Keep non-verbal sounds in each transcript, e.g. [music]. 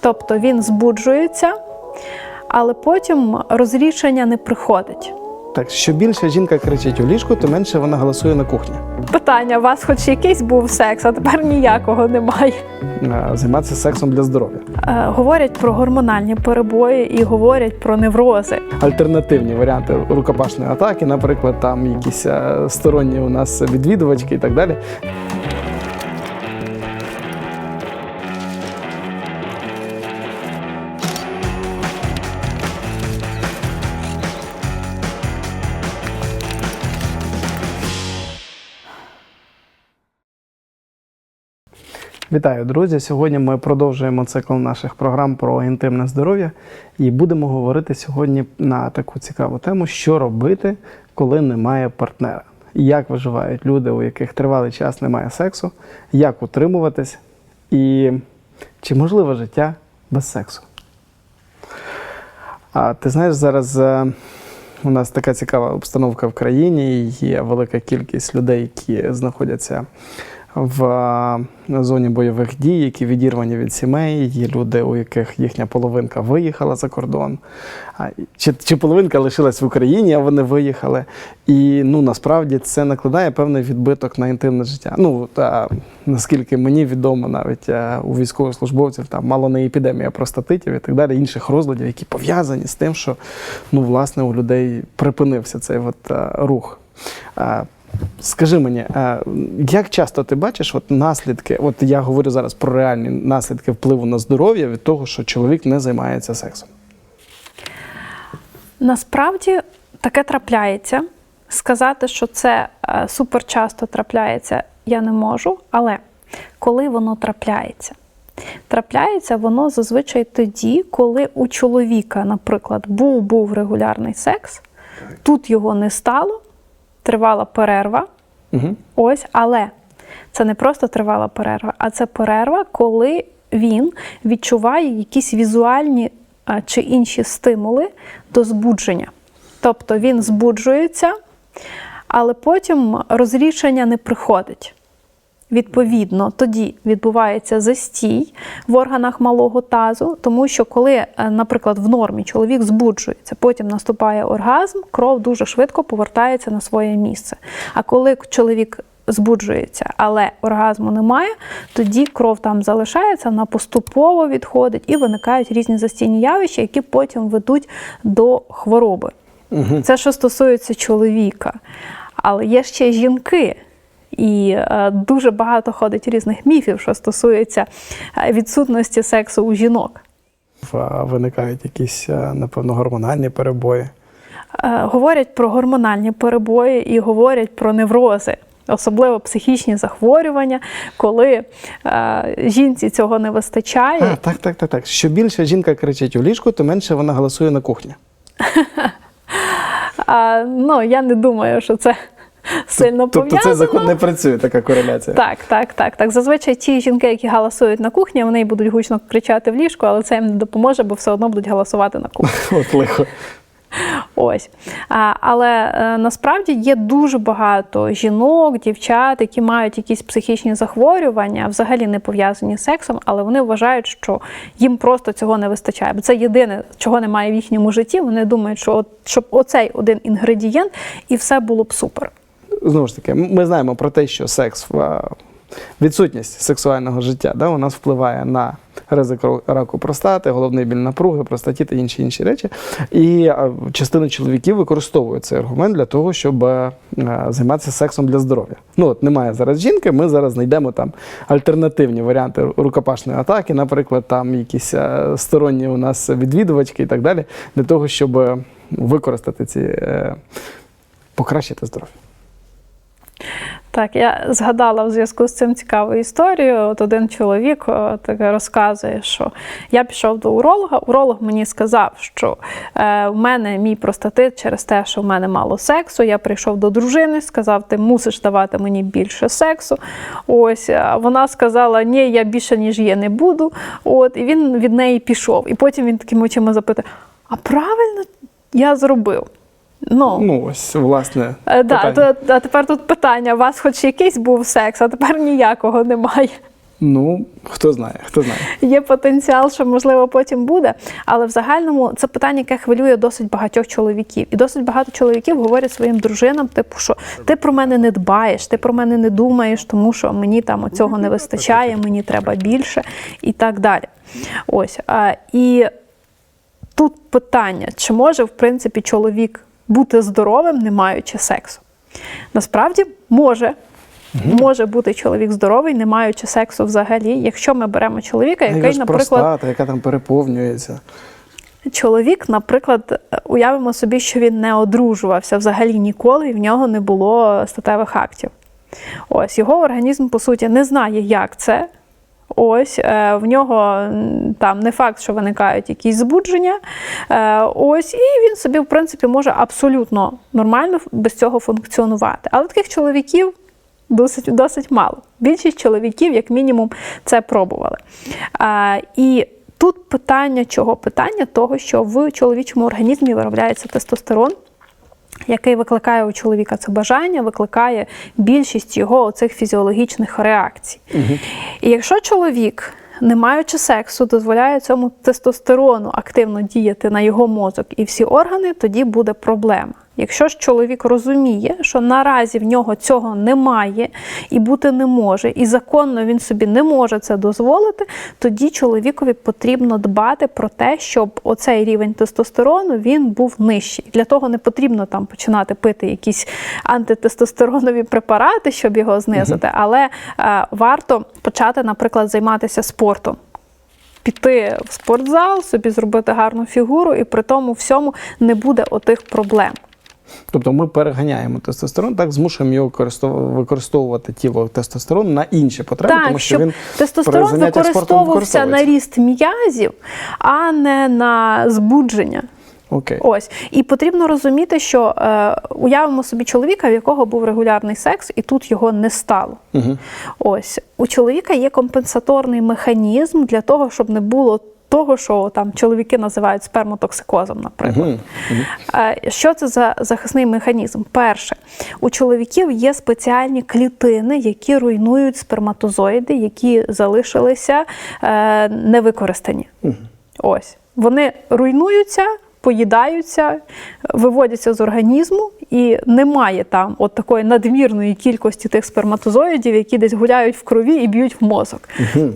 Тобто він збуджується, але потім розрішення не приходить. Так, що більше жінка кричить у ліжку, то менше вона голосує на кухні. Питання: у вас хоч якийсь був секс, а тепер ніякого немає. Займатися сексом для здоров'я. Е, говорять про гормональні перебої і говорять про неврози. Альтернативні варіанти рукопашної атаки, наприклад, там якісь е, сторонні у нас відвідувачки і так далі. Вітаю, друзі! Сьогодні ми продовжуємо цикл наших програм про інтимне здоров'я і будемо говорити сьогодні на таку цікаву тему, що робити, коли немає партнера. Як виживають люди, у яких тривалий час немає сексу, як утримуватись, і чи можливе життя без сексу? А ти знаєш, зараз е, у нас така цікава обстановка в країні. Є велика кількість людей, які знаходяться в е, зоні бойових дій, які відірвані від сімей. Є люди, у яких їхня половинка виїхала за кордон, чи, чи половинка лишилась в Україні, а вони виїхали. І ну насправді це накладає певний відбиток на інтимне життя. Ну та наскільки мені відомо, навіть е, у військовослужбовців там мало не епідемія простатитів і так далі, інших розладів, які пов'язані з тим, що ну власне у людей припинився цей от, е, рух. Скажи мені, е, як часто ти бачиш от наслідки? От я говорю зараз про реальні наслідки впливу на здоров'я від того, що чоловік не займається сексом. Насправді таке трапляється. Сказати, що це е, супер часто трапляється, я не можу. Але коли воно трапляється? Трапляється воно зазвичай тоді, коли у чоловіка, наприклад, був був регулярний секс, тут його не стало, тривала перерва. Угу. Ось, але це не просто тривала перерва, а це перерва, коли він відчуває якісь візуальні чи інші стимули до збудження. Тобто він збуджується, але потім розрішення не приходить. Відповідно, тоді відбувається застій в органах малого тазу, тому що коли, е, наприклад, в нормі чоловік збуджується, потім наступає оргазм, кров дуже швидко повертається на своє місце. А коли чоловік збуджується, але оргазму немає, тоді кров там залишається, вона поступово відходить і виникають різні застійні явища, які потім ведуть до хвороби. Угу. Це що стосується чоловіка. Але є ще жінки. І е, дуже багато ходить різних міфів, що стосується е, відсутності сексу у жінок. Виникають якісь, е, напевно, гормональні перебої. Е, говорять про гормональні перебої і говорять про неврози, особливо психічні захворювання, коли е, жінці цього не вистачає. А, так, так, так, так. Що більше жінка кричить у ліжку, то менше вона голосує на кухні. [laughs] А, ну, я не думаю, що це [laughs] сильно Тобто пов'язано. цей закон не працює, така кореляція. Так, так, так, так. Зазвичай ті жінки, які галасують на кухні, вони будуть гучно кричати в ліжку, але це їм не допоможе, бо все одно будуть голосувати на кухні. [laughs] От лихо. Ось. А, але е, насправді є дуже багато жінок, дівчат, які мають якісь психічні захворювання, взагалі не пов'язані з сексом, але вони вважають, що їм просто цього не вистачає. Бо це єдине, чого немає в їхньому житті. Вони думають, що от, щоб оцей один інгредієнт і все було б супер. Знову ж таки, ми знаємо про те, що секс в відсутність сексуального життя да, у нас впливає на ризик раку простати, головний біль напруги, простаті та інші інші речі. І частина чоловіків використовує цей аргумент для того, щоб е, займатися сексом для здоров'я. Ну от немає зараз жінки, ми зараз знайдемо там альтернативні варіанти рукопашної атаки, наприклад, там якісь е, сторонні у нас відвідувачки і так далі, для того, щоб е, використати ці е, покращити здоров'я. Так, я згадала в зв'язку з цим цікаву історію. От один чоловік о, таке розказує, що я пішов до уролога. Уролог мені сказав, що е, в мене мій простатит через те, що в мене мало сексу. Я прийшов до дружини, сказав, ти мусиш давати мені більше сексу. Ось вона сказала, ні, я більше ніж є, не буду. От, і він від неї пішов. І потім він такими очима запитує: а правильно я зробив? Ну, Ну, ось, власне. Е, Да, питання. то, а тепер тут питання: у вас хоч якийсь був секс, а тепер ніякого немає. Ну, хто знає, хто знає. Є потенціал, що можливо потім буде. Але в загальному це питання, яке хвилює досить багатьох чоловіків. І досить багато чоловіків говорять своїм дружинам, типу, що ти про мене не дбаєш, ти про мене не думаєш, тому що мені там цього не вистачає, мені треба більше і так далі. Ось. А, і тут питання, чи може в принципі чоловік бути здоровим, не маючи сексу? Насправді може. Може бути чоловік здоровий, не маючи сексу взагалі. Якщо ми беремо чоловіка, Яка який, ж наприклад, простата, яка там переповнюється. чоловік, наприклад, уявимо собі, що він не одружувався взагалі ніколи, і в нього не було статевих актів. Ось його організм, по суті, не знає, як це. Ось е, в нього там не факт, що виникають якісь збудження. Е, ось, і він собі, в принципі, може абсолютно нормально без цього функціонувати. Але таких чоловіків досить, досить мало. Більшість чоловіків, як мінімум, це пробували. Е, і тут питання чого? Питання того, що в чоловічому організмі виробляється тестостерон який викликає у чоловіка це бажання, викликає більшість його оцих фізіологічних реакцій. І якщо чоловік, не маючи сексу, дозволяє цьому тестостерону активно діяти на його мозок і всі органи, тоді буде проблема. Якщо ж чоловік розуміє, що наразі в нього цього немає і бути не може, і законно він собі не може це дозволити, тоді чоловікові потрібно дбати про те, щоб оцей рівень тестостерону він був нижчий. Для того не потрібно там починати пити якісь антитестостеронові препарати, щоб його знизити, але е, варто почати, наприклад, займатися спортом. Піти в спортзал, собі зробити гарну фігуру, і при тому всьому не буде отих проблем. Тобто ми переганяємо тестостерон, так змушуємо його використовувати тіло тестостерон на інші потреби, Так, тому що він тестостерон при використовувався на ріст м'язів, а не на збудження. Окей. Ось і потрібно розуміти, що е, уявимо собі чоловіка, в якого був регулярний секс, і тут його не стало. Угу. Ось у чоловіка є компенсаторний механізм для того, щоб не було того, що там чоловіки називають спермотоксикозом, наприклад. Угу. Е, Що це за захисний механізм? Перше, у чоловіків є спеціальні клітини, які руйнують сперматозоїди, які залишилися е, невикористані. Ось вони руйнуються. Поїдаються, виводяться з організму, і немає там от такої надмірної кількості тих сперматозоїдів, які десь гуляють в крові і б'ють в мозок.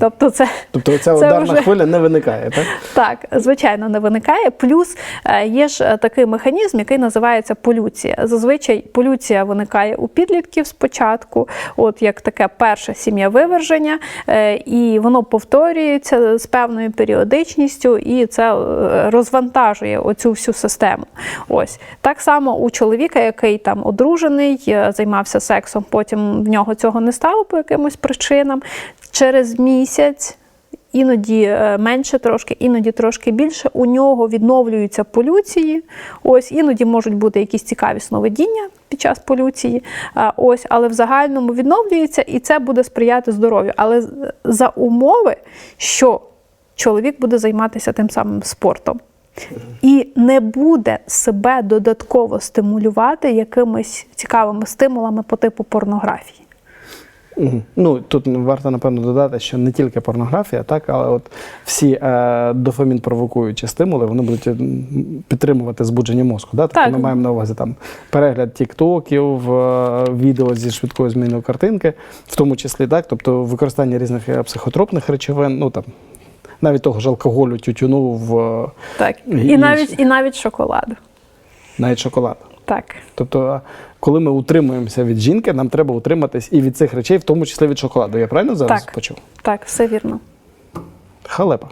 Тобто, це Тобто ця Це ударна вже- хвиля не виникає, так? так, звичайно, не виникає. Плюс е, є ж е, такий механізм, який називається полюція. Зазвичай полюція виникає у підлітків спочатку, от як таке перше сім'я виверження, е, і воно повторюється з певною періодичністю, і це розвантажує оцю всю систему. Ось так само у чоловіка, який там одружений, е, займався сексом, потім в нього цього не стало по якимось причинам. Через місяць іноді е, менше трошки, іноді трошки більше. У нього відновлюються полюції. Ось іноді можуть бути якісь цікаві сновидіння під час полюції. Ось, але в загальному відновлюється, і це буде сприяти здоров'ю. Але за умови, що чоловік буде займатися тим самим спортом. І не буде себе додатково стимулювати якимись цікавими стимулами по типу порнографії. Ну тут варто напевно додати, що не тільки порнографія, так, але от всі е, дофамін провокуючі стимули, вони будуть підтримувати збудження мозку. Да? Тобто Так. ми маємо на увазі там перегляд тіктоків, е, відео зі швидкою зміною картинки, в тому числі так, тобто використання різних е, психотропних речовин, ну там навіть того ж алкоголю, тютюну в е, Так. І І навіть, і навіть шоколаду. навіть шоколад. Так. Тобто, коли ми утримуємося від жінки, нам треба утриматись і від цих речей, в тому числі від шоколаду. Я правильно зараз Так. почув? Так, все вірно. Халепа.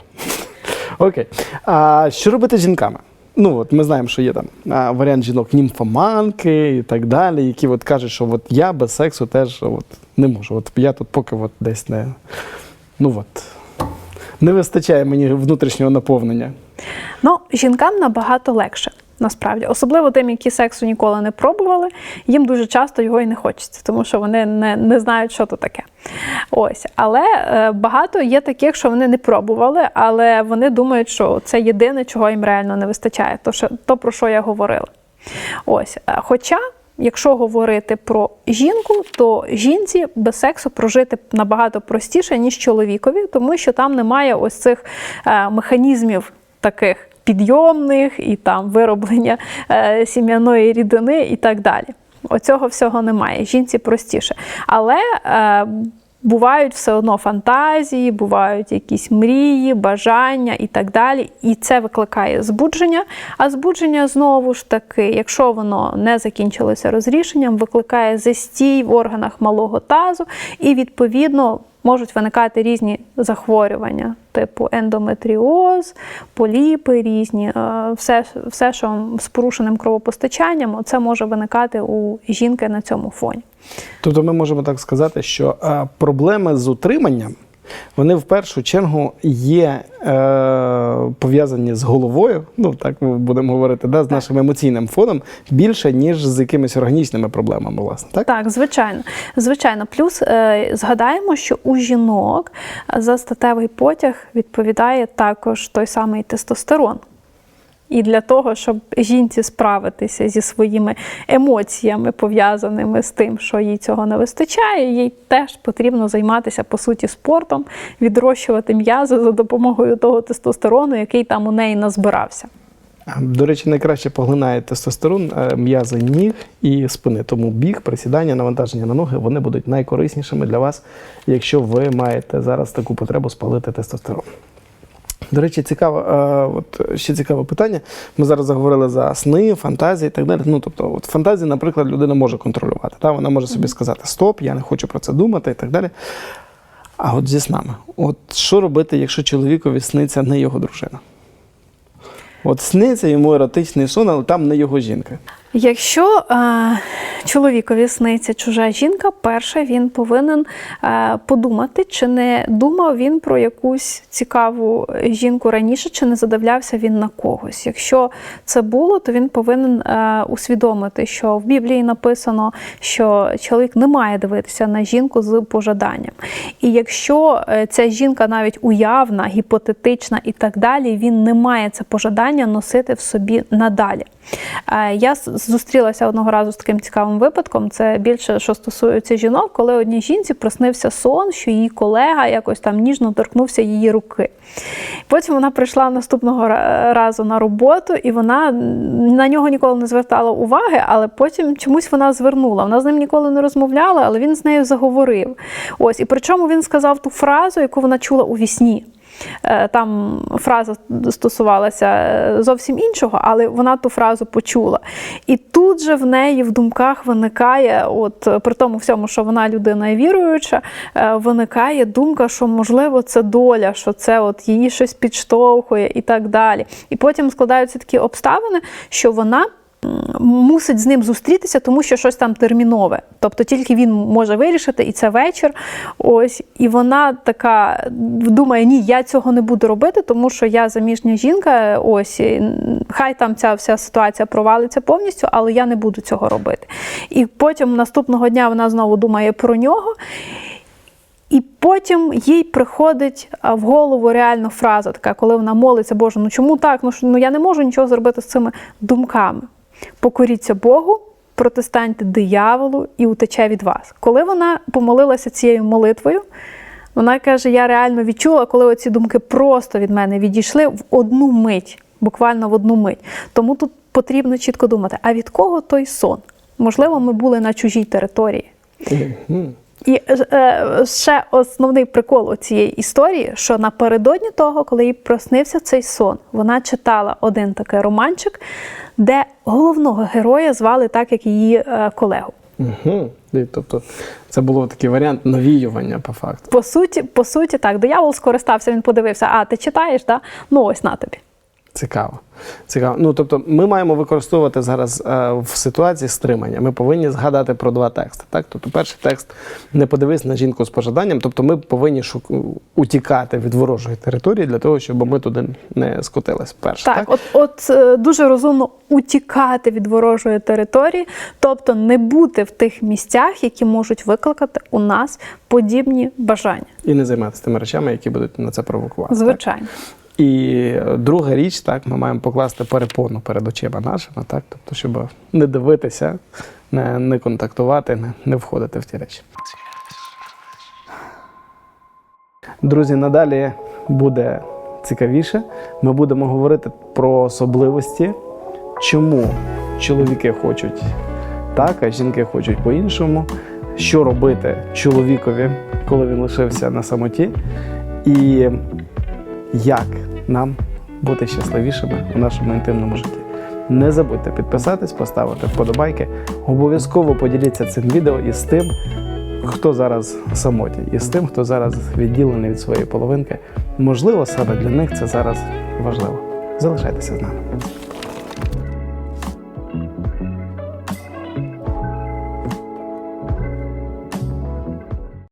[laughs] Окей. А що робити з жінками? Ну, от ми знаємо, що є там а, варіант жінок німфоманки і так далі, які от кажуть, що от я без сексу теж от, не можу. От я тут поки от десь не. Ну от. Не вистачає мені внутрішнього наповнення. Ну, жінкам набагато легше. Насправді, особливо тим, які сексу ніколи не пробували, їм дуже часто його і не хочеться, тому що вони не, не знають, що то таке. Ось, але е, багато є таких, що вони не пробували, але вони думають, що це єдине, чого їм реально не вистачає. То, що, то про що я говорила. Ось, е, хоча Якщо говорити про жінку, то жінці без сексу прожити набагато простіше, ніж чоловікові, тому що там немає ось цих е, механізмів таких підйомних і там вироблення е, сім'яної рідини і так далі. Оцього всього немає. Жінці простіше. Але е, бувають все одно фантазії, бувають якісь мрії, бажання і так далі. І це викликає збудження. А збудження знову ж таки, якщо воно не закінчилося розрішенням, викликає застій в органах малого тазу, і відповідно. Можуть виникати різні захворювання, типу ендометріоз, поліпи різні, е, все, все, що з порушеним кровопостачанням, це може виникати у жінки на цьому фоні. Тобто ми можемо так сказати, що е, проблеми з утриманням вони в першу чергу є е, пов'язані з головою, ну так ми будемо говорити, да, з нашим емоційним фоном більше, ніж з якимись органічними проблемами, власне. Так? Так, звичайно. Звичайно. Плюс е, згадаємо, що у жінок за статевий потяг відповідає також той самий тестостерон. І для того, щоб жінці справитися зі своїми емоціями, пов'язаними з тим, що їй цього не вистачає, їй теж потрібно займатися по суті спортом, відрощувати м'язи за допомогою того тестостерону, який там у неї назбирався. До речі, найкраще поглинає тестостерон е, м'язи ніг і спини. Тому біг, присідання, навантаження на ноги вони будуть найкориснішими для вас, якщо ви маєте зараз таку потребу спалити тестостерон. До речі, цікаво, е, от ще цікаве питання. Ми зараз заговорили за сни, фантазії і так далі. Ну, тобто, от фантазії, наприклад, людина може контролювати. Та? Вона може собі сказати Стоп, я не хочу про це думати і так далі. А от зі снами, от що робити, якщо чоловікові сниться не його дружина? От сниться йому еротичний сон, але там не його жінка. Якщо е, чоловікові сниться чужа жінка, перше він повинен е, подумати, чи не думав він про якусь цікаву жінку раніше, чи не задивлявся він на когось. Якщо це було, то він повинен е, усвідомити, що в Біблії написано, що чоловік не має дивитися на жінку з пожаданням. І якщо е, ця жінка навіть уявна, гіпотетична і так далі, він не має це пожадання носити в собі надалі. Е, Я зустрілася одного разу з таким цікавим випадком. Це більше що стосується жінок, коли одній жінці приснився сон, що її колега якось там ніжно торкнувся її руки. Потім вона прийшла наступного разу на роботу, і вона на нього ніколи не звертала уваги, але потім чомусь вона звернула. Вона з ним ніколи не розмовляла, але він з нею заговорив. Ось, і причому він сказав ту фразу, яку вона чула у вісні. Е, Там фраза стосувалася е, зовсім іншого, але вона ту фразу почула. І тут же в неї в думках виникає, от е, при тому всьому, що вона людина віруюча, виникає думка, що можливо це доля, що це от її щось підштовхує і так далі. І потім складаються такі обставини, що вона. Мусить з ним зустрітися, тому що щось там термінове. Тобто тільки він може вирішити, і це вечір. Ось, і вона така думає: ні, я цього не буду робити, тому що я заміжня жінка. Ось хай там ця вся ситуація провалиться повністю, але я не буду цього робити. І потім наступного дня вона знову думає про нього. І потім їй приходить в голову реально фраза така, коли вона молиться, Боже, ну чому так? Ну, що- ну я не можу нічого зробити з цими думками. Покоріться Богу, протистаньте дияволу і утече від вас. Коли вона помолилася цією молитвою, вона каже: я реально відчула, коли оці думки просто від мене відійшли в одну мить, буквально в одну мить. Тому тут потрібно чітко думати: а від кого той сон? Можливо, ми були на чужій території. І е, ще основний прикол у цієї історії, що напередодні того, коли їй проснився цей сон, вона читала один такий романчик, де головного героя звали так, як її е, колегу. Мгм. І, Тобто це було такий варіант навіювання по факту. По суті, по суті, так, диявол скористався, він подивився, а ти читаєш, да? ну ось на тобі. Цікаво. Цікаво. Ну тобто, ми маємо використовувати зараз е, в ситуації стримання. Ми повинні згадати про два тексти. Так, тобто, перший текст не подивись на жінку з пожаданням. Тобто, ми повинні шук... утікати від ворожої території для того, щоб ми туди не скотились. Перше, Так, так? от, от е, дуже розумно утікати від ворожої території, тобто не бути в тих місцях, які можуть викликати у нас подібні бажання. і не займатися тими речами, які будуть на це провокувати. так? Звичайно. І друга річ, так, ми маємо покласти перепону перед очима нашими, так, тобто, щоб не дивитися не, не контактувати, не, не входити в ті речі. Друзі, надалі буде цікавіше. Ми будемо говорити про особливості, чому чоловіки хочуть так, а жінки хочуть по-іншому, що робити чоловікові, коли він лишився на самоті, і як нам бути щасливішими у нашому інтимному житті. Не забудьте підписатись, поставити вподобайки. Обов'язково поділіться цим відео із тим, хто зараз самотній, і з тим, хто зараз відділений від своєї половинки. Можливо, саме для них це зараз важливо. Залишайтеся з нами.